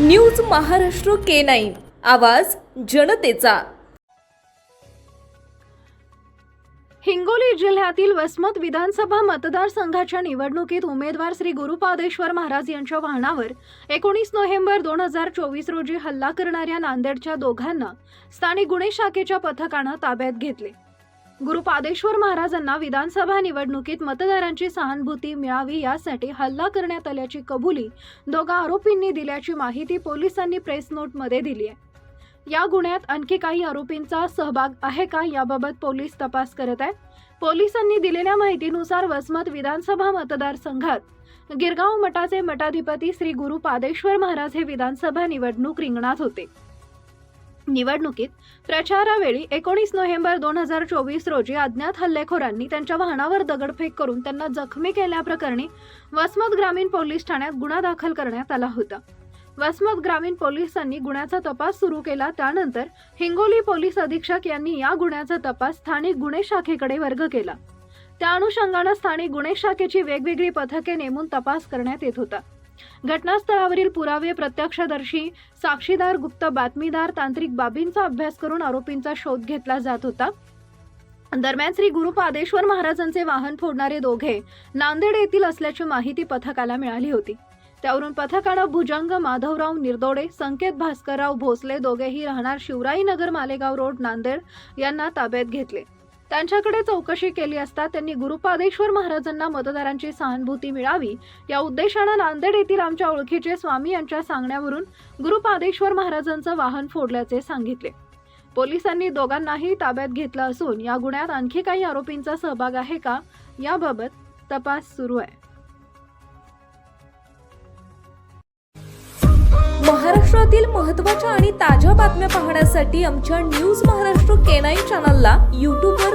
News Maharashtra K nine. आवाज जनतेचा. हिंगोली जिल्ह्यातील वसमत विधानसभा मतदारसंघाच्या निवडणुकीत उमेदवार श्री गुरुपादेश्वर महाराज यांच्या वाहनावर एकोणीस नोव्हेंबर दोन हजार चोवीस रोजी हल्ला करणाऱ्या नांदेडच्या दोघांना स्थानिक गुन्हे शाखेच्या पथकानं ताब्यात घेतले. गुरुपादेश्वर महाराजांना विधानसभा निवडणुकीत मतदारांची सहानुभूती मिळावी यासाठी हल्ला करण्यात आल्याची कबुली दोघा आरोपींनी दिल्याची माहिती पोलिसांनी प्रेस नोटमध्ये दिली आहे. या गुन्ह्यात आणखी काही आरोपींचा सहभाग आहे का याबाबत पोलीस तपास करत आहे पोलिसांनी दिलेल्या माहितीनुसार वसमत विधानसभा मतदारसंघात गिरगाव मठाचे मठाधिपती श्री गुरु पादेश्वर महाराज हे विधानसभा निवडणूक रिंगणात होते. निवडणुकीत प्रचारावेळी एकोणीस नोव्हेंबर दोन हजार चोवीस रोजी अज्ञात हल्लेखोरांनी त्यांच्या वाहनावर दगडफेक करून त्यांना जखमी केल्याप्रकरणी वसमत ग्रामीण पोलीस ठाण्यात गुन्हा दाखल करण्यात आला होता. वसमत ग्रामीण पोलिसांनी गुन्ह्याचा तपास सुरू केला. त्यानंतर हिंगोली पोलीस अधीक्षक यांनी या गुन्ह्याचा तपास स्थानिक गुन्हे शाखेकडे वर्ग केला. त्या अनुषंगानं स्थानिक गुन्हे शाखेची वेगवेगळी पथके नेमून तपास करण्यात येत होता. घटनास्थळावरील पुरावे प्रत्यक्षदर्शी साक्षीदार गुप्त बातमीदार तांत्रिक बाबींचा अभ्यास करून आरोपींचा शोध घेतला जात होता. दरम्यान श्री गुरु पादेश्वर महाराजांचे वाहन फोडणारे दोघे नांदेड येथील असल्याची माहिती पथकाला मिळाली होती. त्यावरून पथकानं भुजंग माधवराव निर्दोडे संकेत भास्करराव भोसले दोघेही राहणार शिवराई नगर मालेगाव रोड नांदेड यांना ताब्यात घेतले. त्यांच्याकडे चौकशी केली असता त्यांनी गुरुपादेश्वर महाराजांना मतदारांची सहानुभूती मिळावी या उद्देशानं नांदेड येथील आमच्या ओळखीचे स्वामी यांच्या सांगण्यावरून गुरुपादेश्वर महाराजांचं वाहन फोडल्याचे सांगितले. पोलिसांनी दोघांनाही ताब्यात घेतलं असून या गुन्ह्यात आणखी काही आरोपींचा सहभाग आहे का याबाबत तपास सुरू आहे. महाराष्ट्रातील महत्त्वाच्या आणि ताज्या बातम्या पाहण्यासाठी आमच्या न्यूज महाराष्ट्र केनाई चॅनलला यूट्यूबवर